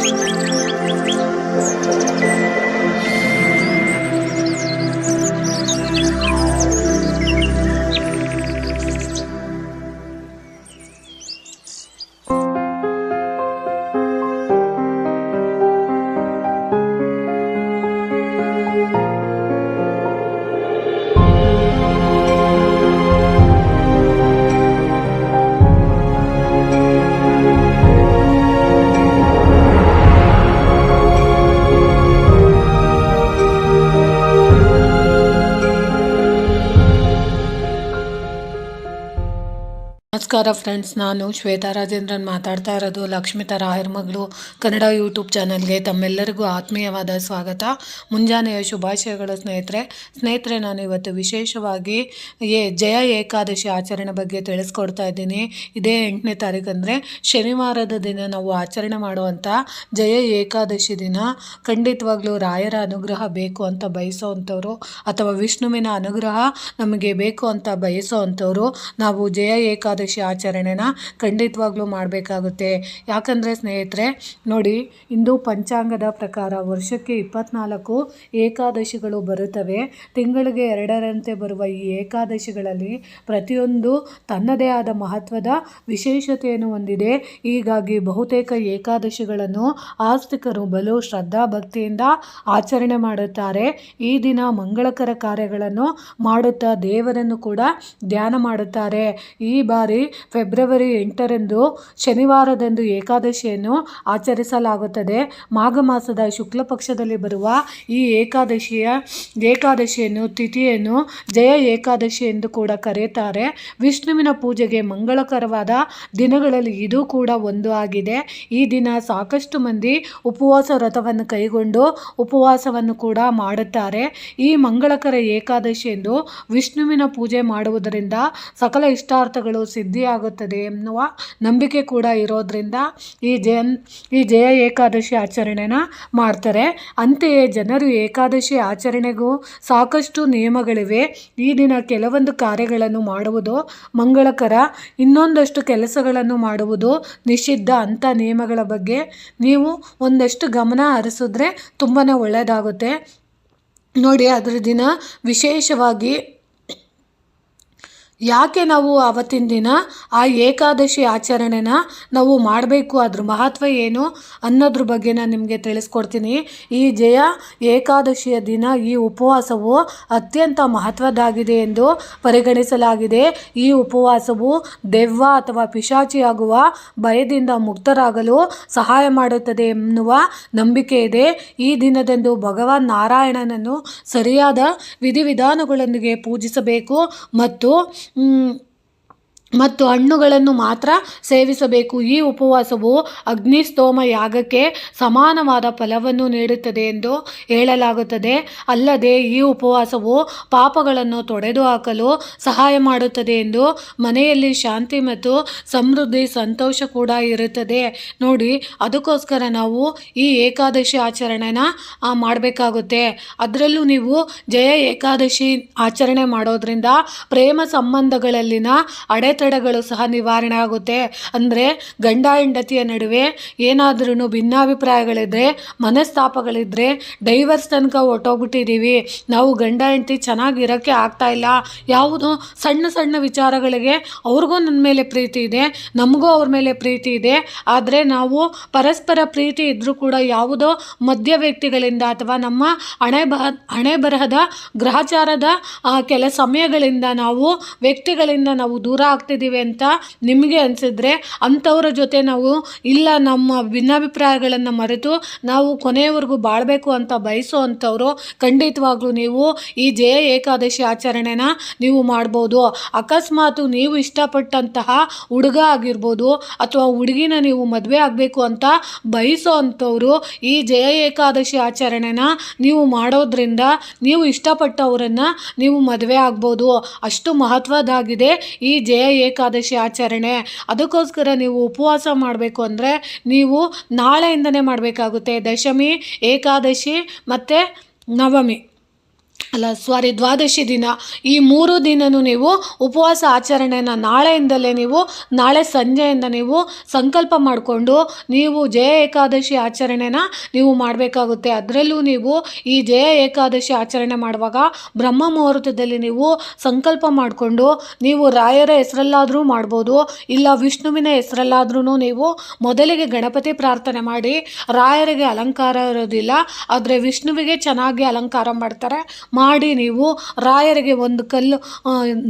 Música ನಮಸ್ಕಾರ ಫ್ರೆಂಡ್ಸ್ ನಾನು, ಶ್ವೇತಾ, ರಾಜೇಂದ್ರನ್ ಮಾತಾಡ್ತಾ ಇರೋದು ಲಕ್ಷ್ಮಿತಾ ರಾಯರ್ ಮಗಳು, ಕನ್ನಡ ಯೂಟ್ಯೂಬ್ ಚಾನಲ್ಗೆ ತಮ್ಮೆಲ್ಲರಿಗೂ ಆತ್ಮೀಯವಾದ ಸ್ವಾಗತ. ಮುಂಜಾನೆಯ ಶುಭಾಶಯಗಳು ಸ್ನೇಹಿತರೆ. ಸ್ನೇಹಿತರೆ, ನಾನು ಇವತ್ತು ವಿಶೇಷವಾಗಿ ಏ ಜಯ ಏಕಾದಶಿ ಆಚರಣೆ ಬಗ್ಗೆ ತಿಳಿಸ್ಕೊಡ್ತಾ ಇದ್ದೀನಿ. ಇದೇ ಎಂಟನೇ ತಾರೀಕು ಅಂದರೆ ಶನಿವಾರದ ದಿನ ನಾವು ಆಚರಣೆ ಮಾಡುವಂಥ ಜಯ ಏಕಾದಶಿ ದಿನ. ಖಂಡಿತವಾಗ್ಲೂ ರಾಯರ ಅನುಗ್ರಹ ಬೇಕು ಅಂತ ಬಯಸೋವಂಥವ್ರು ಅಥವಾ ವಿಷ್ಣುವಿನ ಅನುಗ್ರಹ ನಮಗೆ ಬೇಕು ಅಂತ ಬಯಸೋ ಅಂಥವ್ರು, ನಾವು ಜಯ ಏಕಾದಶಿ ಆಚರಣೆನ ಖಂಡಿತವಾಗ್ಲೂ ಮಾಡಬೇಕಾಗುತ್ತೆ. ಯಾಕಂದರೆ ಸ್ನೇಹಿತರೆ, ನೋಡಿ, ಇಂದು ಪಂಚಾಂಗದ ಪ್ರಕಾರ ವರ್ಷಕ್ಕೆ ಇಪ್ಪತ್ನಾಲ್ಕು ಏಕಾದಶಿಗಳು ಬರುತ್ತವೆ. ತಿಂಗಳಿಗೆ ಎರಡರಂತೆ ಬರುವ ಈ ಏಕಾದಶಿಗಳಲ್ಲಿ ಪ್ರತಿಯೊಂದು ತನ್ನದೇ ಆದ ಮಹತ್ವದ ವಿಶೇಷತೆಯನ್ನು ಹೊಂದಿದೆ. ಹೀಗಾಗಿ ಬಹುತೇಕ ಏಕಾದಶಿಗಳನ್ನು ಆಸ್ತಿಕರು ಬಲು ಶ್ರದ್ಧಾ ಭಕ್ತಿಯಿಂದ ಆಚರಣೆ ಮಾಡುತ್ತಾರೆ. ಈ ದಿನ ಮಂಗಳಕರ ಕಾರ್ಯಗಳನ್ನು ಮಾಡುತ್ತಾ ದೇವರನ್ನು ಕೂಡ ಧ್ಯಾನ ಮಾಡುತ್ತಾರೆ. ಈ ಬಾರಿ ಫೆಬ್ರವರಿ ಎಂಟರಂದು ಶನಿವಾರದಂದು ಏಕಾದಶಿಯನ್ನು ಆಚರಿಸಲಾಗುತ್ತದೆ. ಮಾಘ ಮಾಸದ ಶುಕ್ಲ ಪಕ್ಷದಲ್ಲಿ ಬರುವ ಈ ಏಕಾದಶಿಯ ಏಕಾದಶಿಯನ್ನು, ತಿಥಿಯನ್ನು ಜಯ ಏಕಾದಶಿ ಎಂದು ಕೂಡ ಕರೆಯುತ್ತಾರೆ. ವಿಷ್ಣುವಿನ ಪೂಜೆಗೆ ಮಂಗಳಕರವಾದ ದಿನಗಳಲ್ಲಿ ಇದು ಕೂಡ ಒಂದು ಆಗಿದೆ. ಈ ದಿನ ಸಾಕಷ್ಟು ಮಂದಿ ಉಪವಾಸ ವ್ರತವನ್ನು ಕೈಗೊಂಡು ಉಪವಾಸವನ್ನು ಕೂಡ ಮಾಡುತ್ತಾರೆ. ಈ ಮಂಗಳಕರ ಏಕಾದಶಿ ಎಂದು ವಿಷ್ಣುವಿನ ಪೂಜೆ ಮಾಡುವುದರಿಂದ ಸಕಲ ಇಷ್ಟಾರ್ಥಗಳು ಸಿದ್ಧಿಯಾಗುತ್ತದೆ ಎನ್ನುವ ನಂಬಿಕೆ ಕೂಡ ಇರೋದ್ರಿಂದ ಈ ಜಯನ್, ಈ ಜಯ ಏಕಾದಶಿ ಆಚರಣೆನ ಮಾಡ್ತಾರೆ. ಅಂತೆಯೇ ಜನರು ಏಕಾದಶಿ ಆಚರಣೆಗೂ ಸಾಕಷ್ಟು ನಿಯಮಗಳಿವೆ. ಈ ದಿನ ಕೆಲವೊಂದು ಕಾರ್ಯಗಳನ್ನು ಮಾಡುವುದು ಮಂಗಳಕರ. ಇನ್ನೊಂದಷ್ಟು ಕೆಲಸಗಳನ್ನು ಮಾಡುವುದು ನಿಷಿದ್ಧ ಅಂಥ ನಿಯಮಗಳ ಬಗ್ಗೆ ನೀವು ಒಂದಷ್ಟು ಗಮನ ಹರಿಸಿದ್ರೆ ತುಂಬಾ ಒಳ್ಳೆಯದಾಗುತ್ತೆ ನೋಡಿ, ಅದರ ದಿನ ವಿಶೇಷವಾಗಿ ಯಾಕೆ ನಾವು ಆವತ್ತಿನ ದಿನ ಆ ಏಕಾದಶಿ ಆಚರಣೆನ ನಾವು ಮಾಡಬೇಕು? ಅದ್ರ ಮಹತ್ವ ಏನು ಅನ್ನೋದ್ರ ಬಗ್ಗೆ ನಾನು ನಿಮಗೆ ತಿಳಿಸ್ಕೊಡ್ತೀನಿ. ಈ ಜಯ ಏಕಾದಶಿಯ ದಿನ, ಈ ಉಪವಾಸವು ಅತ್ಯಂತ ಮಹತ್ವದ್ದಾಗಿದೆ ಎಂದು ಪರಿಗಣಿಸಲಾಗಿದೆ. ಈ ಉಪವಾಸವು ದೆವ್ವ ಅಥವಾ ಪಿಶಾಚಿಯಾಗುವ ಭಯದಿಂದ ಮುಕ್ತರಾಗಲು ಸಹಾಯ ಮಾಡುತ್ತದೆ ಎನ್ನುವ ನಂಬಿಕೆ ಇದೆ. ಈ ದಿನದಂದು ಭಗವಾನ್ ನಾರಾಯಣನನ್ನು ಸರಿಯಾದ ವಿಧಿವಿಧಾನಗಳೊಂದಿಗೆ ಪೂಜಿಸಬೇಕು ಮತ್ತು 嗯 ಮತ್ತು ಹಣ್ಣುಗಳನ್ನು ಮಾತ್ರ ಸೇವಿಸಬೇಕು. ಈ ಉಪವಾಸವು ಅಗ್ನಿಸ್ತೋಮ ಯಾಗಕ್ಕೆ ಸಮಾನವಾದ ಫಲವನ್ನು ನೀಡುತ್ತದೆ ಎಂದು ಹೇಳಲಾಗುತ್ತದೆ. ಅಲ್ಲದೆ ಈ ಉಪವಾಸವು ಪಾಪಗಳನ್ನು ತೊಡೆದು ಹಾಕಲು ಸಹಾಯ ಮಾಡುತ್ತದೆ ಎಂದು ಮನೆಯಲ್ಲಿ ಶಾಂತಿ ಮತ್ತು ಸಮೃದ್ಧಿ ಸಂತೋಷ ಕೂಡ ಇರುತ್ತದೆ. ನೋಡಿ, ಅದಕ್ಕೋಸ್ಕರ ನಾವು ಈ ಏಕಾದಶಿ ಆಚರಣೆನ ಮಾಡಬೇಕಾಗುತ್ತೆ. ಅದರಲ್ಲೂ ನೀವು ಜಯ ಏಕಾದಶಿ ಆಚರಣೆ ಮಾಡೋದ್ರಿಂದ ಪ್ರೇಮ ಸಂಬಂಧಗಳಲ್ಲಿನ ಅಡೆತಡೆಗಳು ಸಹ ನಿವಾರಣೆ ಆಗುತ್ತೆ. ಅಂದರೆ ಗಂಡ ಹೆಂಡತಿಯ ನಡುವೆ ಏನಾದ್ರೂ ಭಿನ್ನಾಭಿಪ್ರಾಯಗಳಿದ್ದರೆ ಮನಸ್ತಾಪಗಳಿದ್ದರೆ ಡೈವರ್ಸ್ ತನಕ ಹೊಟ್ಟೋಗ್ಬಿಟ್ಟಿದ್ದೀವಿ ನಾವು ಗಂಡ ಹೆಂಡತಿ ಚೆನ್ನಾಗಿರೋಕ್ಕೆ ಆಗ್ತಾ ಇಲ್ಲ. ಯಾವುದು ಸಣ್ಣ ಸಣ್ಣ ವಿಚಾರಗಳಿಗೆ ಅವ್ರಿಗೂ ನನ್ನ ಮೇಲೆ ಪ್ರೀತಿ ಇದೆ, ನಮಗೂ ಅವ್ರ ಮೇಲೆ ಪ್ರೀತಿ ಇದೆ. ಆದರೆ ನಾವು ಪರಸ್ಪರ ಪ್ರೀತಿ ಇದ್ದರೂ ಕೂಡ ಯಾವುದೋ ಮಧ್ಯ ವ್ಯಕ್ತಿಗಳಿಂದ ಅಥವಾ ನಮ್ಮ ಹಣೆ ಬಹ, ಹಣೆ ಬರಹದ ಗ್ರಹಚಾರದ ಕೆಲ ಸಮಯಗಳಿಂದ ನಾವು ವ್ಯಕ್ತಿಗಳಿಂದ ನಾವು ದೂರ ಆಗ್ತಿದ್ದೀವಿ ಅಂತ ನಿಮಗೆ ಅನಿಸಿದ್ರೆ ಅಂಥವ್ರ ಜೊತೆ ನಾವು ಇಲ್ಲ, ನಮ್ಮ ಭಿನ್ನಾಭಿಪ್ರಾಯಗಳನ್ನು ಮರೆತು ನಾವು ಕೊನೆಯವರೆಗೂ ಬಾಳಬೇಕು ಅಂತ ಬಯಸೋ ಅಂಥವ್ರು ಖಂಡಿತವಾಗ್ಲೂ ನೀವು ಈ ಜಯ ಏಕಾದಶಿ ಆಚರಣೆನ ನೀವು ಮಾಡ್ಬೋದು. ಅಕಸ್ಮಾತ್ ನೀವು ಇಷ್ಟಪಟ್ಟಂತಹ ಹುಡುಗ ಆಗಿರ್ಬೋದು ಅಥವಾ ಹುಡುಗಿನ ನೀವು ಮದುವೆ ಆಗಬೇಕು ಅಂತ ಬಯಸೋ ಅಂಥವರು ಈ ಜಯ ಏಕಾದಶಿ ಆಚರಣೆನ ನೀವು ಮಾಡೋದ್ರಿಂದ ನೀವು ಇಷ್ಟಪಟ್ಟವರನ್ನು ನೀವು ಮದುವೆ ಆಗ್ಬೋದು. ಅಷ್ಟು ಮಹತ್ವದಾಗಿದೆ ಈ ಜಯ ಏಕಾದಶಿ ಆಚರಣೆ ಅದಕ್ಕೋಸ್ಕರ ನೀವು ಉಪವಾಸ ಮಾಡಬೇಕು ಅಂದರೆ ನೀವು ನಾಳೆಯಿಂದನೇ ಮಾಡಬೇಕಾಗುತ್ತೆ. ದಶಮಿ ಏಕಾದಶಿ ಮತ್ತು ನವಮಿ. ಅಲ್ಲ ಸಾರಿ ದ್ವಾದಶಿ ದಿನ. ಈ ಮೂರು ದಿನನೂ ನೀವು ಉಪವಾಸ ಆಚರಣೆಯನ್ನು ನಾಳೆಯಿಂದಲೇ ನೀವು, ನಾಳೆ ಸಂಜೆಯಿಂದ ನೀವು ಸಂಕಲ್ಪ ಮಾಡಿಕೊಂಡು ನೀವು ಜಯ ಏಕಾದಶಿ ಆಚರಣೆನ ನೀವು ಮಾಡಬೇಕಾಗುತ್ತೆ. ಅದರಲ್ಲೂ ನೀವು ಈ ಜಯ ಏಕಾದಶಿ ಆಚರಣೆ ಮಾಡುವಾಗ ಬ್ರಹ್ಮ ಮುಹೂರ್ತದಲ್ಲಿ ನೀವು ಸಂಕಲ್ಪ ಮಾಡಿಕೊಂಡು ನೀವು ರಾಯರ ಹೆಸರಲ್ಲಾದರೂ ಮಾಡ್ಬೋದು, ಇಲ್ಲ ವಿಷ್ಣುವಿನ ಹೆಸರಲ್ಲಾದ್ರೂ ನೀವು ಮೊದಲಿಗೆ ಗಣಪತಿ ಪ್ರಾರ್ಥನೆ ಮಾಡಿ ರಾಯರಿಗೆ ಅಲಂಕಾರ ಇರೋದಿಲ್ಲ, ಆದರೆ ವಿಷ್ಣುವಿಗೆ ಚೆನ್ನಾಗಿ ಅಲಂಕಾರ ಮಾಡ್ತಾರೆ. ಮಾಡಿ ನೀವು ರಾಯರಿಗೆ ಒಂದು ಕಲ್ಲು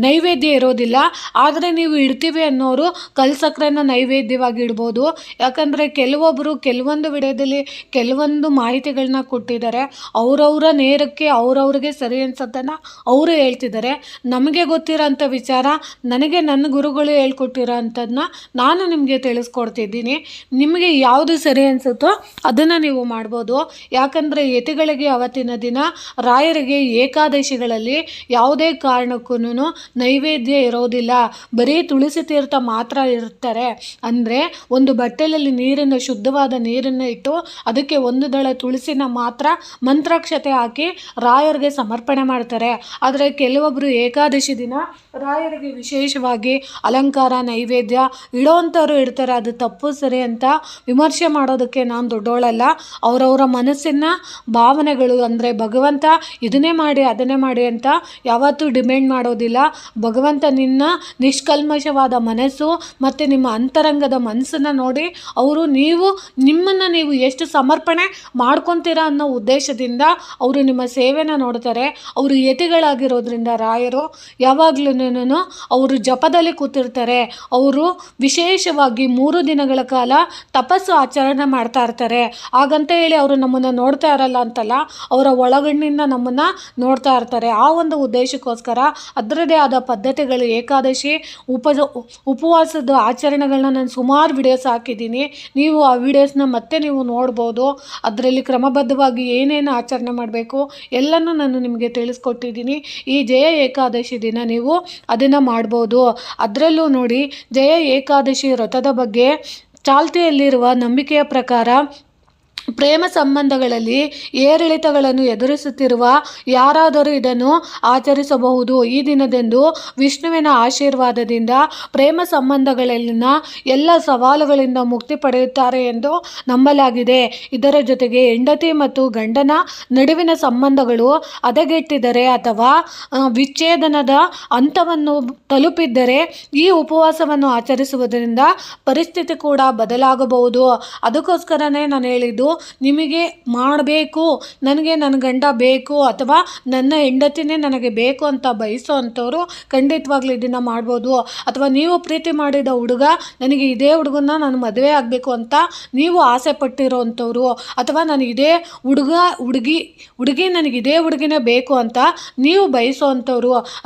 ನೈವೇದ್ಯ ಇರೋದಿಲ್ಲ. ಆದರೆ ನೀವು ಇಡ್ತೀವಿ ಅನ್ನೋರು ಕಲ್ಲು ಸಕ್ಕರೆನ ನೈವೇದ್ಯವಾಗಿ ಇಡ್ಬೋದು. ಯಾಕಂದರೆ ಕೆಲವೊಬ್ಬರು ಕೆಲವೊಂದು ವಿಡಿಯೋದಲ್ಲಿ ಕೆಲವೊಂದು ಮಾಹಿತಿಗಳನ್ನ ಕೊಟ್ಟಿದ್ದಾರೆ. ಅವರವರ ನೇರಕ್ಕೆ ಅವರವ್ರಿಗೆ ಸರಿ ಅನ್ಸೋದನ್ನು ಅವರು ಹೇಳ್ತಿದ್ದಾರೆ. ನಮಗೆ ಗೊತ್ತಿರೋಂಥ ವಿಚಾರ, ನನಗೆ ನನ್ನ ಗುರುಗಳು ಹೇಳ್ಕೊಟ್ಟಿರೋ ಅಂಥದ್ದನ್ನ ನಾನು ನಿಮಗೆ ತಿಳಿಸ್ಕೊಡ್ತಿದ್ದೀನಿ. ನಿಮಗೆ ಯಾವುದು ಸರಿ ಅನಿಸುತ್ತೋ ಅದನ್ನು ನೀವು ಮಾಡ್ಬೋದು. ಯಾಕಂದರೆ ಯತಿಗಳಿಗೆ ಅವತ್ತಿನ ದಿನ ರಾಯರಿಗೆ ಏಕಾದಶಿಗಳಲ್ಲಿ ಯಾವುದೇ ಕಾರಣಕ್ಕೂ ನೈವೇದ್ಯ ಇರೋದಿಲ್ಲ. ಬರೀ ತುಳಸಿ ತೀರ್ಥ ಮಾತ್ರ ಇರ್ತಾರೆ. ಅಂದರೆ ಒಂದು ಬಟ್ಟೆಯಲ್ಲಿ ನೀರನ್ನು, ಶುದ್ಧವಾದ ನೀರನ್ನು ಇಟ್ಟು ಅದಕ್ಕೆ ಒಂದು ದಳ ತುಳಸಿನ ಮಾತ್ರ ಮಂತ್ರಾಕ್ಷತೆ ಹಾಕಿ ರಾಯರಿಗೆ ಸಮರ್ಪಣೆ ಮಾಡ್ತಾರೆ. ಆದರೆ ಕೆಲವೊಬ್ಬರು ಏಕಾದಶಿ ದಿನ ರಾಯರಿಗೆ ವಿಶೇಷವಾಗಿ ಅಲಂಕಾರ, ನೈವೇದ್ಯ ಇಡೋವಂಥವ್ರು ಇಡ್ತಾರೆ ಅದು ತಪ್ಪು, ಸರಿ ಅಂತ ವಿಮರ್ಶೆ ಮಾಡೋದಕ್ಕೆ ನಾನು ದೊಡ್ಡವಳಲ್ಲ ಅವರವರ ಮನಸ್ಸಿನ ಭಾವನೆಗಳು ಅಂದರೆ ಭಗವಂತ ಇದನ್ನೇ ಮಾಡಿ, ಅದನ್ನೇ ಮಾಡಿ ಅಂತ ಯಾವತ್ತೂ ಡಿಮ್ಯಾಂಡ್ ಮಾಡೋದಿಲ್ಲ. ಭಗವಂತ ನಿನ್ನ ನಿಷ್ಕಲ್ಮಶವಾದ ಮನಸ್ಸು ಮತ್ತು ನಿಮ್ಮ ಅಂತರಂಗದ ಮನಸ್ಸನ್ನು ನೋಡಿ ಅವರು ನೀವು, ನಿಮ್ಮನ್ನು ನೀವು ಎಷ್ಟು ಸಮರ್ಪಣೆ ಮಾಡ್ಕೊತೀರಾ ಅನ್ನೋ ಉದ್ದೇಶದಿಂದ ಅವರು ನಿಮ್ಮ ಸೇವೆನ ನೋಡ್ತಾರೆ. ಅವರು ಯತಿಗಳಾಗಿರೋದ್ರಿಂದ ರಾಯರು ಯಾವಾಗಲೂ ಅವರು ಜಪದಲ್ಲಿ ಕೂತಿರ್ತಾರೆ. ಅವರು ವಿಶೇಷವಾಗಿ ಮೂರು ದಿನಗಳ ಕಾಲ ತಪಸ್ಸು ಆಚರಣೆ ಮಾಡ್ತಾ ಇರ್ತಾರೆ. ಹಾಗಂತ ಹೇಳಿ ಅವರು ನಮ್ಮನ್ನು ನೋಡ್ತಾ ಇರಲ್ಲ ಅಂತಲ್ಲ, ಅವರ ಒಳಗಣ್ಣಿಂದ ನಮ್ಮನ್ನು ನೋಡ್ತಾ ಇರ್ತಾರೆ. ಆ ಒಂದು ಉದ್ದೇಶಕ್ಕೋಸ್ಕರ ಅದರದೇ ಆದ ಪದ್ಧತಿಗಳು ಏಕಾದಶಿ ಉಪ ಉಪವಾಸದ ಆಚರಣೆಗಳನ್ನ ನಾನು ಸುಮಾರು ವಿಡಿಯೋಸ್ ಹಾಕಿದ್ದೀನಿ. ನೀವು ಆ ವಿಡಿಯೋಸ್ನ ಮತ್ತೆ ನೀವು ನೋಡ್ಬೋದು. ಅದರಲ್ಲಿ ಕ್ರಮಬದ್ಧವಾಗಿ ಏನೇನು ಆಚರಣೆ ಮಾಡಬೇಕು ಎಲ್ಲನೂ ನಾನು ನಿಮಗೆ ತಿಳಿಸ್ಕೊಟ್ಟಿದ್ದೀನಿ. ಈ ಜಯ ಏಕಾದಶಿ ದಿನ ನೀವು ಅದನ್ನು ಮಾಡ್ಬೋದು. ಅದರಲ್ಲೂ ನೋಡಿ ಜಯ ಏಕಾದಶಿ ವ್ರತದ ಬಗ್ಗೆ ಚಾಲ್ತಿಯಲ್ಲಿರುವ ನಂಬಿಕೆಯ ಪ್ರಕಾರ ಪ್ರೇಮ ಸಂಬಂಧಗಳಲ್ಲಿ ಏರಿಳಿತಗಳನ್ನು ಎದುರಿಸುತ್ತಿರುವ ಯಾರಾದರೂ ಇದನ್ನು ಆಚರಿಸಬಹುದು. ಈ ದಿನದಂದು ವಿಷ್ಣುವಿನ ಆಶೀರ್ವಾದದಿಂದ ಪ್ರೇಮ ಸಂಬಂಧಗಳಲ್ಲಿನ ಎಲ್ಲ ಸವಾಲುಗಳಿಂದ ಮುಕ್ತಿ ಪಡೆಯುತ್ತಾರೆ ಎಂದು ನಂಬಲಾಗಿದೆ. ಇದರ ಜೊತೆಗೆ ಹೆಂಡತಿ ಮತ್ತು ಗಂಡನ ನಡುವಿನ ಸಂಬಂಧಗಳು ಹದಗೆಟ್ಟಿದರೆ ಅಥವಾ ವಿಚ್ಛೇದನದ ಹಂತವನ್ನು ತಲುಪಿದ್ದರೆ ಈ ಉಪವಾಸವನ್ನು ಆಚರಿಸುವುದರಿಂದ ಪರಿಸ್ಥಿತಿ ಕೂಡ ಬದಲಾಗಬಹುದು. ಅದಕ್ಕೋಸ್ಕರನೇ ನಾನು ಹೇಳಿದ್ದು ನಿಮಗೆ ಮಾಡಬೇಕು, ನನಗೆ ನನ್ನ ಗಂಡ ಬೇಕು ಅಥವಾ ನನ್ನ ಹೆಂಡತಿನೇ ನನಗೆ ಬೇಕು ಅಂತ ಬಯಸೋ ಅಂಥವ್ರು ಖಂಡಿತವಾಗ್ಲೂ ಇದನ್ನು ಮಾಡ್ಬೋದು. ಅಥವಾ ನೀವು ಪ್ರೀತಿ ಮಾಡಿದ ಹುಡುಗ, ನನಗೆ ಇದೇ ಹುಡುಗನ ನಾನು ಮದುವೆ ಆಗಬೇಕು ಅಂತ ನೀವು ಆಸೆ ಪಟ್ಟಿರೋ ಅಂಥವ್ರು ಅಥವಾ ನಾನು ಇದೇ ಹುಡುಗ, ಹುಡುಗಿ ಹುಡುಗಿ ನನಗೆ ಇದೇ ಹುಡುಗಿನೇ ಬೇಕು ಅಂತ ನೀವು ಬಯಸೋ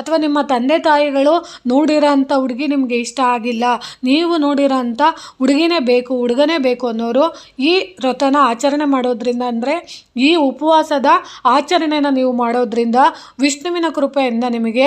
ಅಥವಾ ನಿಮ್ಮ ತಂದೆ ತಾಯಿಗಳು ನೋಡಿರೋ ಅಂಥ ಹುಡುಗಿ ನಿಮಗೆ ಇಷ್ಟ ಆಗಿಲ್ಲ, ನೀವು ನೋಡಿರೋ ಅಂಥ ಹುಡುಗಿನೇ ಬೇಕು, ಹುಡುಗನೇ ಬೇಕು ಅನ್ನೋರು ಈ ವ್ರತನ ಆಚರಣೆ ಮಾಡೋದ್ರಿಂದ ಅಂದರೆ ಈ ಉಪವಾಸದ ಆಚರಣೆಯನ್ನು ನೀವು ಮಾಡೋದ್ರಿಂದ ವಿಷ್ಣುವಿನ ಕೃಪೆಯಿಂದ ನಿಮಗೆ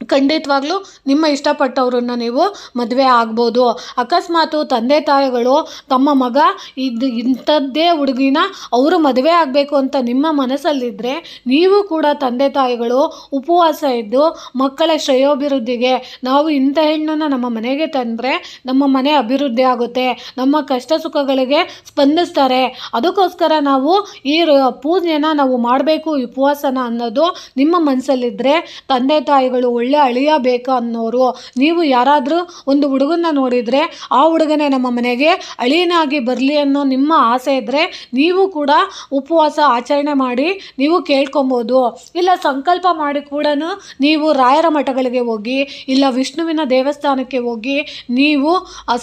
ಖಂಡಿತವಾಗ್ಲೂ ನಿಮ್ಮ ಇಷ್ಟಪಟ್ಟವ್ರನ್ನ ನೀವು ಮದುವೆ ಆಗ್ಬೋದು. ಅಕಸ್ಮಾತು ತಂದೆ ತಾಯಿಗಳು ತಮ್ಮ ಮಗ ಇದು ಇಂಥದ್ದೇ ಹುಡುಗಿನ ಅವರು ಮದುವೆ ಆಗಬೇಕು ಅಂತ ನಿಮ್ಮ ಮನಸ್ಸಲ್ಲಿದ್ದರೆ ನೀವು ಕೂಡ ತಂದೆ ತಾಯಿಗಳು ಉಪವಾಸ ಇದ್ದು ಮಕ್ಕಳ ಶ್ರೇಯೋಭಿವೃದ್ಧಿಗೆ ನಾವು ಇಂಥ ಹೆಣ್ಣನ್ನು ನಮ್ಮ ಮನೆಗೆ ತಂದರೆ ನಮ್ಮ ಮನೆ ಅಭಿವೃದ್ಧಿ ಆಗುತ್ತೆ. ನಮ್ಮ ಕಷ್ಟ ಸುಖಗಳಿಗೆ ಸ್ಪಂದಿಸ್ತಾರೆ. ಅದಕ್ಕೋಸ್ಕರ ನಾವು ಈ ಪೂಜೆನ ನಾವು ಮಾಡಬೇಕು, ಉಪವಾಸನ ಅನ್ನೋದು ನಿಮ್ಮ ಮನಸ್ಸಲ್ಲಿದ್ದರೆ ತಂದೆ ತಾಯಿಗಳು ಒಳ್ಳೆ ಅಳಿಯ ಬೇಕು ಅನ್ನೋರು? ನೀವು ಯಾರಾದರೂ ಒಂದು ಹುಡುಗನ ನೋಡಿದರೆ ಆ ಹುಡುಗನೇ ನಮ್ಮ ಮನೆಗೆ ಅಳಿಯನಾಗಿ ಬರಲಿ ಅನ್ನೋ ನಿಮ್ಮ ಆಸೆ ಇದ್ದರೆ ನೀವು ಕೂಡ ಉಪವಾಸ ಆಚರಣೆ ಮಾಡಿ ನೀವು ಕೇಳ್ಕೊಬೋದು. ಇಲ್ಲ ಸಂಕಲ್ಪ ಮಾಡಿ ಕೂಡ ನೀವು ರಾಯರ ಮಠಗಳಿಗೆ ಹೋಗಿ, ಇಲ್ಲ ವಿಷ್ಣುವಿನ ದೇವಸ್ಥಾನಕ್ಕೆ ಹೋಗಿ ನೀವು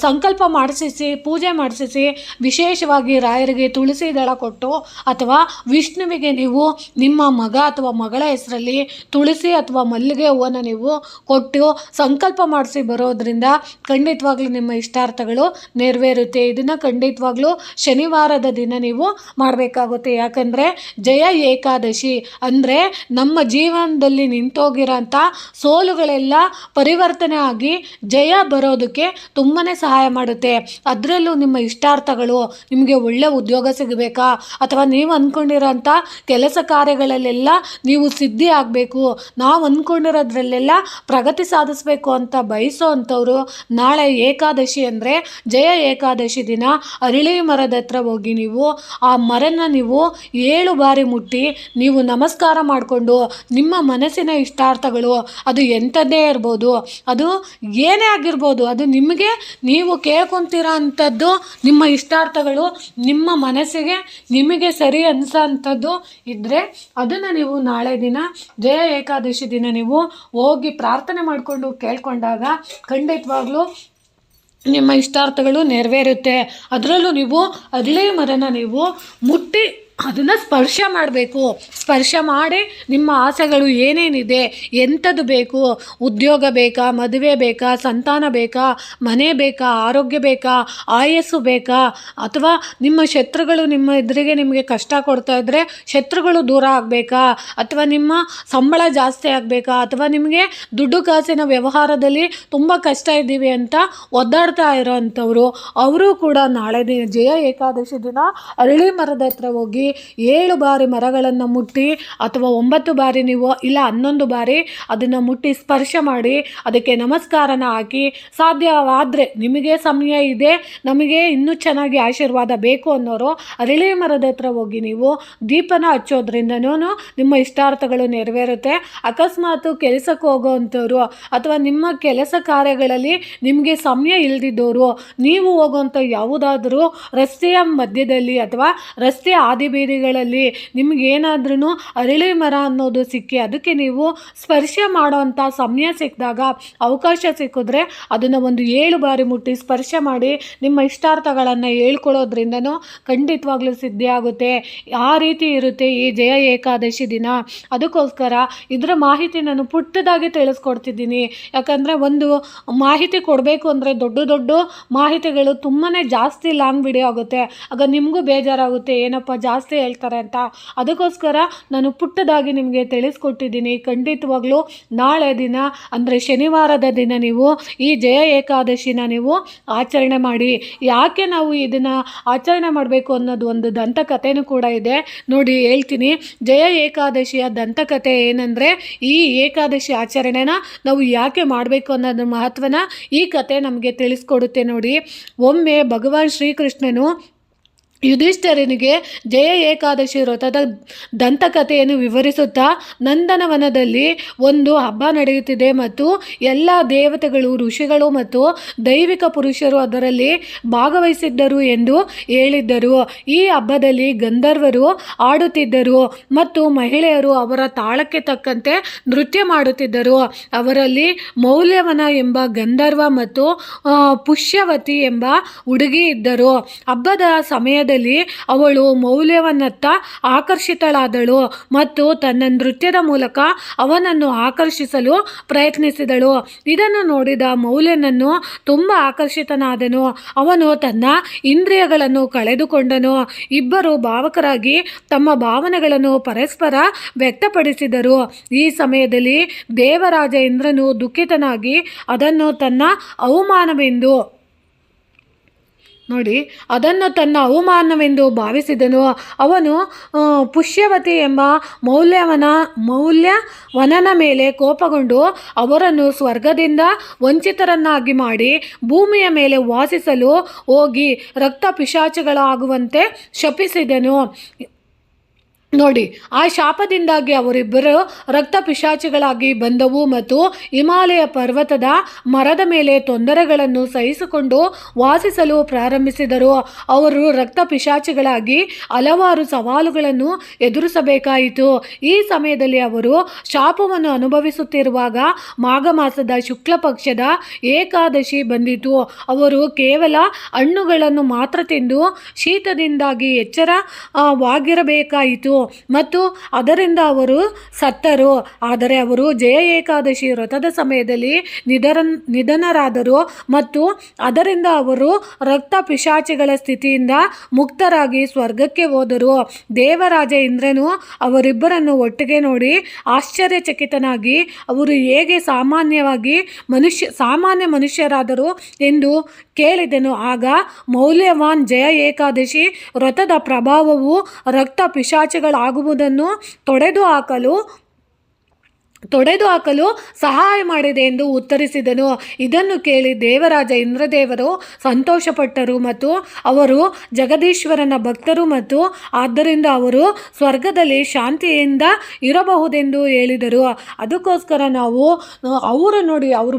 ಸಂಕಲ್ಪ ಮಾಡಿಸಿಸಿ, ಪೂಜೆ ಮಾಡಿಸಿಸಿ, ವಿಶೇಷವಾಗಿ ರಾಯರಿಗೆ ತುಳಸಿ ದಳ ಕೊಟ್ಟು ಅಥವಾ ವಿಷ್ಣುವಿಗೆ ನೀವು ನಿಮ್ಮ ಮಗ ಅಥವಾ ಮಗಳ ಹೆಸರಲ್ಲಿ ತುಳಸಿ ಅಥವಾ ಮಲ್ಲಿಗೆ ಹೂವನ್ನು ನೀವು ನೀವು ಕೊಟ್ಟು ಸಂಕಲ್ಪ ಮಾಡಿಸಿ ಬರೋದ್ರಿಂದ ಖಂಡಿತವಾಗ್ಲೂ ನಿಮ್ಮ ಇಷ್ಟಾರ್ಥಗಳು ನೆರವೇರುತ್ತೆ. ಇದನ್ನು ಖಂಡಿತವಾಗ್ಲೂ ಶನಿವಾರದ ದಿನ ನೀವು ಮಾಡಬೇಕಾಗುತ್ತೆ. ಯಾಕಂದರೆ ಜಯ ಏಕಾದಶಿ ಅಂದರೆ ನಮ್ಮ ಜೀವನದಲ್ಲಿ ನಿಂತೋಗಿರೋಂಥ ಸೋಲುಗಳೆಲ್ಲ ಪರಿವರ್ತನೆ ಆಗಿ ಜಯ ಬರೋದಕ್ಕೆ ತುಂಬಾ ಸಹಾಯ ಮಾಡುತ್ತೆ. ಅದರಲ್ಲೂ ನಿಮ್ಮ ಇಷ್ಟಾರ್ಥಗಳು ನಿಮಗೆ ಒಳ್ಳೆ ಉದ್ಯೋಗ ಸಿಗಬೇಕಾ? ಅಥವಾ ನೀವು ಅಂದ್ಕೊಂಡಿರೋಂಥ ಕೆಲಸ ಕಾರ್ಯಗಳಲ್ಲೆಲ್ಲ ನೀವು ಸಿದ್ಧಿ ಆಗಬೇಕು. ನಾವು ಅಂದ್ಕೊಂಡಿರೋದ್ರಲ್ಲೆಲ್ಲ ಪ್ರಗತಿ ಸಾಧಿಸಬೇಕು ಅಂತ ಬಯಸೋ ಅಂಥವ್ರು ನಾಳೆ ಏಕಾದಶಿ ಅಂದರೆ ಜಯ ಏಕಾದಶಿ ದಿನ ಅರಳಿ ಮರದ ಹತ್ರ ಹೋಗಿ ನೀವು ಆ ಮರನ ನೀವು ಏಳು ಬಾರಿ ಮುಟ್ಟಿ ನೀವು ನಮಸ್ಕಾರ ಮಾಡಿಕೊಂಡು ನಿಮ್ಮ ಮನಸ್ಸಿನ ಇಷ್ಟಾರ್ಥಗಳು ಅದು ಎಂಥದ್ದೇ ಇರ್ಬೋದು. ಅದು ಏನೇ ಆಗಿರ್ಬೋದು. ಅದು ನಿಮಗೆ ನೀವು ಕೇಳ್ಕೊತೀರ ಅಂಥದ್ದು ನಿಮ್ಮ ಇಷ್ಟಾರ್ಥಗಳು ನಿಮ್ಮ ಮನಸ್ಸಿಗೆ ನಿಮಗೆ ಸರಿ ಅನಿಸೋ ಅಂಥದ್ದು ಇದ್ದರೆ ಅದನ್ನು ನೀವು ನಾಳೆ ದಿನ ಜಯ ಏಕಾದಶಿ ದಿನ ನೀವು ಹೋಗಿ ಪ್ರಾರ್ಥನೆ ಮಾಡಿಕೊಂಡು ಕೇಳ್ಕೊಂಡಾಗ ಖಂಡಿತವಾಗ್ಲೂ ನಿಮ್ಮ ಇಷ್ಟಾರ್ಥಗಳು ನೆರವೇರುತ್ತೆ. ಅದರಲ್ಲೂ ನೀವು ಅದಿಲೇ ಮರನ ನೀವು ಮುಟ್ಟಿ ಅದನ್ನು ಸ್ಪರ್ಶ ಮಾಡಬೇಕು. ಸ್ಪರ್ಶ ಮಾಡಿ ನಿಮ್ಮ ಆಸೆಗಳು ಏನೇನಿದೆ, ಎಂಥದ್ದು ಬೇಕು? ಉದ್ಯೋಗ ಬೇಕಾ? ಮದುವೆ ಬೇಕಾ? ಸಂತಾನ ಬೇಕಾ? ಮನೆ ಬೇಕಾ? ಆರೋಗ್ಯ ಬೇಕಾ? ಆಯಸ್ಸು ಬೇಕಾ? ಅಥವಾ ನಿಮ್ಮ ಶತ್ರುಗಳು ನಿಮ್ಮ ಎದುರಿಗೆ ನಿಮಗೆ ಕಷ್ಟ ಕೊಡ್ತಾ ಇದ್ದರೆ ಶತ್ರುಗಳು ದೂರ ಆಗಬೇಕಾ? ಅಥವಾ ನಿಮ್ಮ ಸಂಬಳ ಜಾಸ್ತಿ ಆಗಬೇಕಾ? ಅಥವಾ ನಿಮಗೆ ದುಡ್ಡು ಕಾಸಿನ ವ್ಯವಹಾರದಲ್ಲಿ ತುಂಬ ಕಷ್ಟ ಇದ್ದೀವಿ ಅಂತ ಒದ್ದಾಡ್ತಾ ಇರೋವಂಥವ್ರು ಅವರು ಕೂಡ ನಾಳೆ ದಿನ ಜಯ ಏಕಾದಶಿ ದಿನ, ಅರಳಿ ಮರದ ಹತ್ರ ಹೋಗಿ ಏಳು ಬಾರಿ ಮರಗಳನ್ನು ಮುಟ್ಟಿ ಅಥವಾ ಒಂಬತ್ತು ಬಾರಿ ನೀವು ಇಲ್ಲ ಹನ್ನೊಂದು ಬಾರಿ ಅದನ್ನು ಮುಟ್ಟಿ ಸ್ಪರ್ಶ ಮಾಡಿ ಅದಕ್ಕೆ ನಮಸ್ಕಾರನ ಹಾಕಿ ಸಾಧ್ಯವಾದರೆ ನಿಮಗೆ ಸಮಯ ಇದೆ, ನಮಗೆ ಇನ್ನೂ ಚೆನ್ನಾಗಿ ಆಶೀರ್ವಾದ ಬೇಕು ಅನ್ನೋರು ಅರಳಿ ಮರದ ಹತ್ರ ಹೋಗಿ ನೀವು ದೀಪನ ಹಚ್ಚೋದ್ರಿಂದನೂ ನಿಮ್ಮ ಇಷ್ಟಾರ್ಥಗಳು ನೆರವೇರುತ್ತೆ. ಅಕಸ್ಮಾತ್ ಕೆಲಸಕ್ಕೆ ಹೋಗೋವಂಥವ್ರು ಅಥವಾ ನಿಮ್ಮ ಕೆಲಸ ಕಾರ್ಯಗಳಲ್ಲಿ ನಿಮಗೆ ಸಮಯ ಇಲ್ದಿದ್ದವರು ನೀವು ಹೋಗುವಂಥ ಯಾವುದಾದರೂ ರಸ್ತೆಯ ಮಧ್ಯದಲ್ಲಿ ಅಥವಾ ರಸ್ತೆ ಹಾದಿಬೀದಿಗಳಲ್ಲಿ ನಿಮಗೇನಾದ್ರೂ ಅರಳಿ ಮರ ಅನ್ನೋದು ಸಿಕ್ಕಿ ಅದಕ್ಕೆ ನೀವು ಸ್ಪರ್ಶ ಮಾಡೋವಂಥ ಸಮಯ ಸಿಕ್ಕಿದಾಗ ಅವಕಾಶ ಸಿಕ್ಕಿದ್ರೆ ಅದನ್ನು ಒಂದು ಏಳು ಬಾರಿ ಮುಟ್ಟಿ ಸ್ಪರ್ಶ ಮಾಡಿ ನಿಮ್ಮ ಇಷ್ಟಾರ್ಥಗಳನ್ನು ಹೇಳ್ಕೊಳ್ಳೋದ್ರಿಂದನೂ ಖಂಡಿತವಾಗ್ಲೂ ಸಿದ್ಧಿಯಾಗುತ್ತೆ ಆ ರೀತಿ ಇರುತ್ತೆ ಈ ಜಯ ಏಕಾದಶಿ ದಿನ. ಅದಕ್ಕೋಸ್ಕರ ಇದರ ಮಾಹಿತಿ ನಾನು ಪುಟ್ಟದಾಗಿ ತಿಳಿಸ್ಕೊಡ್ತಿದ್ದೀನಿ. ಯಾಕಂದರೆ ಒಂದು ಮಾಹಿತಿ ಕೊಡಬೇಕು ಅಂದರೆ ದೊಡ್ಡ ದೊಡ್ಡ ಮಾಹಿತಿಗಳು ತುಂಬಾ ಜಾಸ್ತಿ ಲಾಂಗ್ ವಿಡಿಯೋ ಆಗುತ್ತೆ. ಆಗ ನಿಮಗೂ ಬೇಜಾರಾಗುತ್ತೆ, ಏನಪ್ಪ ಜಾಸ್ತಿ ಹೇಳ್ತಾರೆ ಅಂತ. ಅದಕ್ಕೋಸ್ಕರ ನಾನು ಪುಟ್ಟದಾಗಿ ನಿಮಗೆ ತಿಳಿಸ್ಕೊಟ್ಟಿದ್ದೀನಿ. ಖಂಡಿತವಾಗ್ಲೂ ನಾಳೆ ದಿನ, ಅಂದರೆ ಶನಿವಾರದ ದಿನ ನೀವು ಈ ಜಯ ಏಕಾದಶಿನ ನೀವು ಆಚರಣೆ ಮಾಡಿ. ಯಾಕೆ ನಾವು ಇದನ್ನು ಆಚರಣೆ ಮಾಡಬೇಕು ಅನ್ನೋದು ಒಂದು ದಂತಕಥೆನೂ ಕೂಡ ಇದೆ. ನೋಡಿ, ಹೇಳ್ತೀನಿ. ಜಯ ಏಕಾದಶಿಯ ದಂತಕಥೆ ಏನಂದರೆ ಈ ಏಕಾದಶಿ ಆಚರಣೆನ ನಾವು ಯಾಕೆ ಮಾಡಬೇಕು ಅನ್ನೋದ್ರ ಮಹತ್ವನ ಈ ಕತೆ ನಮಗೆ ತಿಳಿಸ್ಕೊಡುತ್ತೆ ನೋಡಿ. ಒಮ್ಮೆ ಭಗವಾನ್ ಶ್ರೀಕೃಷ್ಣನು ಯುಧಿಷ್ಠಿರನಿಗೆ ಜಯ ಏಕಾದಶಿ ವ್ರತದ ದಂತಕಥೆಯನ್ನು ವಿವರಿಸುತ್ತಾ ನಂದನವನದಲ್ಲಿ ಒಂದು ಹಬ್ಬ ನಡೆಯುತ್ತಿದೆ ಮತ್ತು ಎಲ್ಲ ದೇವತೆಗಳು, ಋಷಿಗಳು ಮತ್ತು ದೈವಿಕ ಪುರುಷರು ಅದರಲ್ಲಿ ಭಾಗವಹಿಸಿದ್ದರು ಎಂದು ಹೇಳಿದ್ದರು. ಈ ಹಬ್ಬದಲ್ಲಿ ಗಂಧರ್ವರು ಆಡುತ್ತಿದ್ದರು ಮತ್ತು ಮಹಿಳೆಯರು ಅವರ ತಾಳಕ್ಕೆ ತಕ್ಕಂತೆ ನೃತ್ಯ ಮಾಡುತ್ತಿದ್ದರು. ಅವರಲ್ಲಿ ಮೌಲ್ಯವನ ಎಂಬ ಗಂಧರ್ವ ಮತ್ತು ಪುಷ್ಯವತಿ ಎಂಬ ಹುಡುಗಿ ಇದ್ದರು. ಹಬ್ಬದ ಸಮಯದಲ್ಲಿ ಅವಳು ಮೌಲ್ಯವನ್ನತ್ತ ಆಕರ್ಷಿತಳಾದಳು ಮತ್ತು ತನ್ನ ನೃತ್ಯದ ಮೂಲಕ ಅವನನ್ನು ಆಕರ್ಷಿಸಲು ಪ್ರಯತ್ನಿಸಿದಳು. ಇದನ್ನು ನೋಡಿದ ಮೌಲ್ಯನನ್ನು ತುಂಬ ಆಕರ್ಷಿತನಾದನು. ಅವನು ತನ್ನ ಇಂದ್ರಿಯಗಳನ್ನು ಕಳೆದುಕೊಂಡನು. ಇಬ್ಬರು ಭಾವಕರಾಗಿ ತಮ್ಮ ಭಾವನೆಗಳನ್ನು ಪರಸ್ಪರ ವ್ಯಕ್ತಪಡಿಸಿದರು. ಈ ಸಮಯದಲ್ಲಿ ದೇವರಾಜ ಇಂದ್ರನು ದುಃಖಿತನಾಗಿ ಅದನ್ನು ತನ್ನ ಅವಮಾನವೆಂದು ನೋಡಿ, ಅದನ್ನು ತನ್ನ ಅವಮಾನವೆಂದು ಭಾವಿಸಿದನು. ಅವನು ಪುಷ್ಯವತಿ ಎಂಬ ಮೌಲ್ಯವನ, ಮೌಲ್ಯವನನ ಮೇಲೆ ಕೋಪಗೊಂಡು ಅವರನ್ನು ಸ್ವರ್ಗದಿಂದ ವಂಚಿತರನ್ನಾಗಿ ಮಾಡಿ ಭೂಮಿಯ ಮೇಲೆ ವಾಸಿಸಲು ಹೋಗಿ ರಕ್ತ ಪಿಶಾಚಗಳಾಗುವಂತೆ ಶಪಿಸಿದನು. ನೋಡಿ, ಆ ಶಾಪದಿಂದಾಗಿ ಅವರಿಬ್ಬರು ರಕ್ತ ಪಿಶಾಚಿಗಳಾಗಿ ಬಂದವು ಮತ್ತು ಹಿಮಾಲಯ ಪರ್ವತದ ಮರದ ಮೇಲೆ ತೊಂದರೆಗಳನ್ನು ಸಹಿಸಿಕೊಂಡು ವಾಸಿಸಲು ಪ್ರಾರಂಭಿಸಿದರು. ಅವರು ರಕ್ತ ಪಿಶಾಚಿಗಳಾಗಿ ಹಲವಾರು ಸವಾಲುಗಳನ್ನು ಎದುರಿಸಬೇಕಾಯಿತು. ಈ ಸಮಯದಲ್ಲಿ ಅವರು ಶಾಪವನ್ನು ಅನುಭವಿಸುತ್ತಿರುವಾಗ ಮಾಘ ಮಾಸದ ಶುಕ್ಲ ಪಕ್ಷದ ಏಕಾದಶಿ ಬಂದಿತು. ಅವರು ಕೇವಲ ಹಣ್ಣುಗಳನ್ನು ಮಾತ್ರ ತಿಂದು ಶೀತದಿಂದಾಗಿ ಎಚ್ಚರವಾಗಿರಬೇಕಾಯಿತು. ಮತ್ತು ಅದರಿಂದ ಅವರು ಸತ್ತರು. ಆದರೆ ಅವರು ಜಯ ಏಕಾದಶಿ ವ್ರತದ ಸಮಯದಲ್ಲಿ ನಿಧರನ್, ನಿಧನರಾದರು ಮತ್ತು ಅದರಿಂದ ಅವರು ರಕ್ತ ಪಿಶಾಚಿಗಳ ಸ್ಥಿತಿಯಿಂದ ಮುಕ್ತರಾಗಿ ಸ್ವರ್ಗಕ್ಕೆ ಹೋದರು. ದೇವರಾಜ ಇಂದ್ರನು ಅವರಿಬ್ಬರನ್ನು ಒಟ್ಟಿಗೆ ನೋಡಿ ಆಶ್ಚರ್ಯಚಕಿತನಾಗಿ ಅವರು ಹೇಗೆ ಸಾಮಾನ್ಯವಾಗಿ ಮನುಷ್ಯ, ಸಾಮಾನ್ಯ ಮನುಷ್ಯರಾದರು ಎಂದು ಕೇಳಿದೆನು. ಆಗ ಮೌಲ್ಯವಾನ್ ಜಯ ಏಕಾದಶಿ ವ್ರತದ ಪ್ರಭಾವವು ರಕ್ತ ಪಿಶಾಚಿಗಳಾಗುವುದನ್ನು ತೊಡೆದು ಹಾಕಲು ತೊಡೆದು ಹಾಕಲು ಸಹಾಯ ಮಾಡಿದೆ ಎಂದು ಉತ್ತರಿಸಿದನು. ಇದನ್ನು ಕೇಳಿ ದೇವರಾಜ ಇಂದ್ರದೇವರು ಸಂತೋಷಪಟ್ಟರು ಮತ್ತು ಅವರು ಜಗದೀಶ್ವರನ ಭಕ್ತರು ಮತ್ತು ಆದ್ದರಿಂದ ಅವರು ಸ್ವರ್ಗದಲ್ಲಿ ಶಾಂತಿಯಿಂದ ಇರಬಹುದೆಂದು ಹೇಳಿದರು. ಅದಕ್ಕೋಸ್ಕರ ನಾವು, ಅವರು ನೋಡಿ, ಅವರು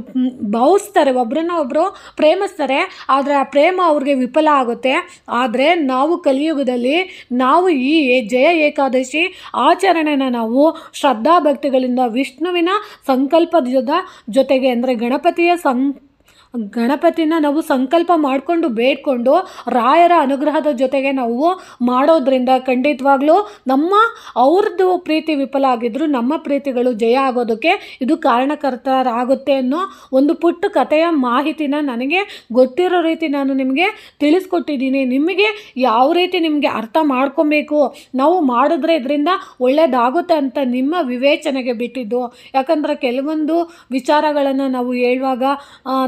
ಭಾವಿಸ್ತಾರೆ ಒಬ್ಬರನ್ನ ಒಬ್ಬರು ಪ್ರೇಮಿಸ್ತಾರೆ, ಆದರೆ ಆ ಪ್ರೇಮ ಅವ್ರಿಗೆ ವಿಫಲ ಆಗುತ್ತೆ. ಆದರೆ ನಾವು ಕಲಿಯುಗದಲ್ಲಿ ನಾವು ಈ ಜಯ ಏಕಾದಶಿ ಆಚರಣೆನ ನಾವು ಶ್ರದ್ಧಾಭಕ್ತಿಗಳಿಂದ ವಿಷ್ಣುವಿನ ಸಂಕಲ್ಪದ ಜೊತೆಗೆ ಅಂದರೆ ಗಣಪತಿಯ ಸಂ ಗಣಪತಿನ ನಾವು ಸಂಕಲ್ಪ ಮಾಡಿಕೊಂಡು ಬೇಡ್ಕೊಂಡು ರಾಯರ ಅನುಗ್ರಹದ ಜೊತೆಗೆ ನಾವು ಮಾಡೋದ್ರಿಂದ ಖಂಡಿತವಾಗ್ಲೂ ನಮ್ಮ ಅವ್ರದ್ದು ಪ್ರೀತಿ ವಿಫಲ ಆಗಿದ್ರು ನಮ್ಮ ಪ್ರೀತಿಗಳು ಜಯ ಆಗೋದಕ್ಕೆ ಇದು ಕಾರಣಕರ್ತರಾಗುತ್ತೆ ಅನ್ನೋ ಒಂದು ಪುಟ್ಟ ಕಥೆಯ ಮಾಹಿತಿನ ನನಗೆ ಗೊತ್ತಿರೋ ರೀತಿ ನಾನು ನಿಮಗೆ ತಿಳಿಸ್ಕೊಟ್ಟಿದ್ದೀನಿ. ನಿಮಗೆ ಯಾವ ರೀತಿ ನಿಮಗೆ ಅರ್ಥ ಮಾಡ್ಕೊಬೇಕು? ನಾವು ಮಾಡಿದ್ರೆ ಇದರಿಂದ ಒಳ್ಳೆಯದಾಗುತ್ತೆ ಅಂತ ನಿಮ್ಮ ವಿವೇಚನೆಗೆ ಬಿಟ್ಟಿದ್ದು. ಯಾಕಂದರೆ ಕೆಲವೊಂದು ವಿಚಾರಗಳನ್ನು ನಾವು ಹೇಳುವಾಗ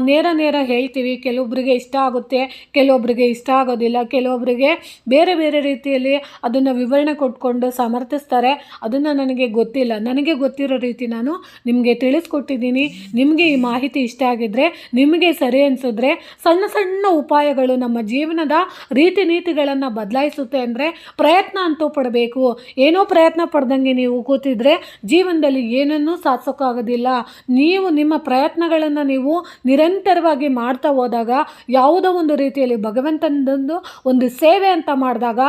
ನೇರ ನೇರ ಹೇಳ್ತೀವಿ ಕೆಲವೊಬ್ಬರಿಗೆ ಇಷ್ಟ ಆಗುತ್ತೆ ಕೆಲವೊಬ್ಬರಿಗೆ ಇಷ್ಟ ಆಗೋದಿಲ್ಲ ಕೆಲವೊಬ್ಬರಿಗೆ ಬೇರೆ ಬೇರೆ ರೀತಿಯಲ್ಲಿ ಅದನ್ನು ವಿವರಣೆ ಕೊಟ್ಕೊಂಡು ಸಮರ್ಥಿಸ್ತಾರೆ. ಅದನ್ನು ನನಗೆ ಗೊತ್ತಿಲ್ಲ. ನನಗೆ ಗೊತ್ತಿರೋ ರೀತಿ ನಾನು ನಿಮಗೆ ತಿಳಿಸ್ಕೊಟ್ಟಿದ್ದೀನಿ. ನಿಮಗೆ ಈ ಮಾಹಿತಿ ಇಷ್ಟ ಆಗಿದ್ದರೆ ನಿಮಗೆ ಸರಿ ಅನಿಸಿದ್ರೆ ಸಣ್ಣ ಸಣ್ಣ ಉಪಾಯಗಳು ನಮ್ಮ ಜೀವನದ ರೀತಿ ನೀತಿಗಳನ್ನು ಬದಲಾಯಿಸುತ್ತೆ ಅಂದರೆ ಪ್ರಯತ್ನ ಅಂತೂ ಪಡಬೇಕು. ಏನೋ ಪ್ರಯತ್ನ ಪಡ್ದಂಗೆ ನೀವು ಕೂತಿದ್ರೆ ಜೀವನದಲ್ಲಿ ಏನನ್ನೂ ಸಾಧಿಸೋಕ್ಕಾಗೋದಿಲ್ಲ ನೀವು ನಿಮ್ಮ ಪ್ರಯತ್ನಗಳನ್ನು ನೀವು ನಿರಂತರವಾಗಿ ಮಾಡ್ತಾ ಹೋದಾಗ ಯಾವುದೋ ಒಂದು ರೀತಿಯಲ್ಲಿ ಭಗವಂತನದೊಂದು ಒಂದು ಸೇವೆ ಅಂತ ಮಾಡಿದಾಗ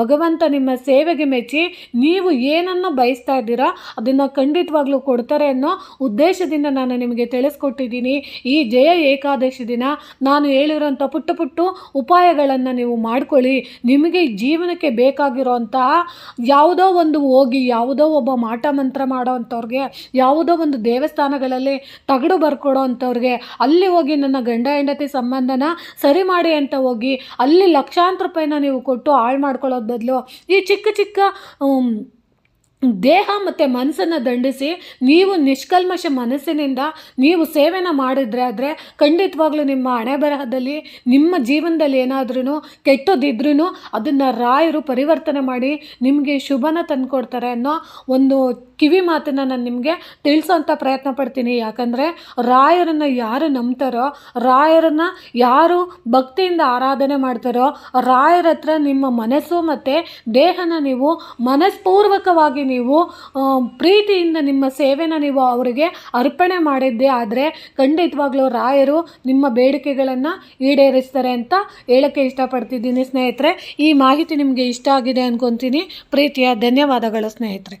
ಭಗವಂತ ನಿಮ್ಮ ಸೇವೆಗೆ ಮೆಚ್ಚಿ ನೀವು ಏನನ್ನು ಬಯಸ್ತಾ ಇದ್ದೀರಾ ಅದನ್ನು ಖಂಡಿತವಾಗ್ಲೂ ಕೊಡ್ತಾರೆ ಅನ್ನೋ ಉದ್ದೇಶದಿಂದ ನಾನು ನಿಮಗೆ ತಿಳಿಸ್ಕೊಟ್ಟಿದ್ದೀನಿ. ಈ ಜಯ ಏಕಾದಶಿ ದಿನ ನಾನು ಹೇಳಿರೋಂಥ ಪುಟ್ಟ ಪುಟ್ಟು ಉಪಾಯಗಳನ್ನು ನೀವು ಮಾಡ್ಕೊಳ್ಳಿ. ನಿಮಗೆ ಜೀವನಕ್ಕೆ ಬೇಕಾಗಿರೋಂತಹ ಯಾವುದೋ ಒಂದು ಹೋಗಿ, ಯಾವುದೋ ಒಬ್ಬ ಮಾಟ ಮಂತ್ರ ಮಾಡೋ ಅಂಥವ್ರಿಗೆ, ಯಾವುದೋ ಒಂದು ದೇವಸ್ಥಾನಗಳಲ್ಲಿ ತಗಡು ಬರ್ಕೊಡೋ ಅಂಥವ್ರಿಗೆ, ಅಲ್ಲಿ ಹೋಗಿ ನನ್ನ ಗಂಡ ಹೆಂಡತಿ ಸಂಬಂಧನ ಸರಿ ಮಾಡಿ ಅಂತ ಹೋಗಿ ಅಲ್ಲಿ ಲಕ್ಷಾಂತರ ರೂಪಾಯಿನ ನೀವು ಕೊಟ್ಟು ಹಾಳು ಮಾಡ್ಕೊಳ್ಳೋದು ಬದಲು ಈ ಚಿಕ್ಕ ಚಿಕ್ಕ ದೇಹ ಮತ್ತು ಮನಸ್ಸನ್ನು ದಂಡಿಸಿ ನೀವು ನಿಷ್ಕಲ್ಮಶ ಮನಸ್ಸಿನಿಂದ ನೀವು ಸೇವೆನ ಮಾಡಿದ್ರೆ ಆದರೆ ಖಂಡಿತವಾಗ್ಲೂ ನಿಮ್ಮ ಹಣೆ ಬರಹದಲ್ಲಿ, ನಿಮ್ಮ ಜೀವನದಲ್ಲಿ ಏನಾದ್ರೂ ಕೆಟ್ಟದಿದ್ರೂ ಅದನ್ನು ರಾಯರು ಪರಿವರ್ತನೆ ಮಾಡಿ ನಿಮಗೆ ಶುಭನ ತಂದುಕೊಡ್ತಾರೆ ಅನ್ನೋ ಒಂದು ಕಿವಿ ಮಾತನ್ನು ನಾನು ನಿಮಗೆ ತಿಳಿಸೋಂಥ ಪ್ರಯತ್ನ ಪಡ್ತೀನಿ. ಯಾಕಂದರೆ ರಾಯರನ್ನು ಯಾರು ನಂಬ್ತಾರೋ, ರಾಯರನ್ನು ಯಾರು ಭಕ್ತಿಯಿಂದ ಆರಾಧನೆ ಮಾಡ್ತಾರೋ, ರಾಯರ ಹತ್ರ ನಿಮ್ಮ ಮನಸ್ಸು ಮತ್ತು ದೇಹನ ನೀವು ಮನಸ್ಪೂರ್ವಕವಾಗಿ ನೀವು ಪ್ರೀತಿಯಿಂದ ನಿಮ್ಮ ಸೇವೆನ ನೀವು ಅವರಿಗೆ ಅರ್ಪಣೆ ಮಾಡಿದ್ದೆ ಆದರೆ ಖಂಡಿತವಾಗ್ಲೂ ರಾಯರು ನಿಮ್ಮ ಬೇಡಿಕೆಗಳನ್ನು ಈಡೇರಿಸ್ತಾರೆ ಅಂತ ಹೇಳೋಕ್ಕೆ ಇಷ್ಟಪಡ್ತಿದ್ದೀನಿ ಸ್ನೇಹಿತರೆ. ಈ ಮಾಹಿತಿ ನಿಮಗೆ ಇಷ್ಟ ಆಗಿದೆ ಅಂದ್ಕೊತೀನಿ ಪ್ರೀತಿಯ ಧನ್ಯವಾದಗಳು ಸ್ನೇಹಿತರೆ.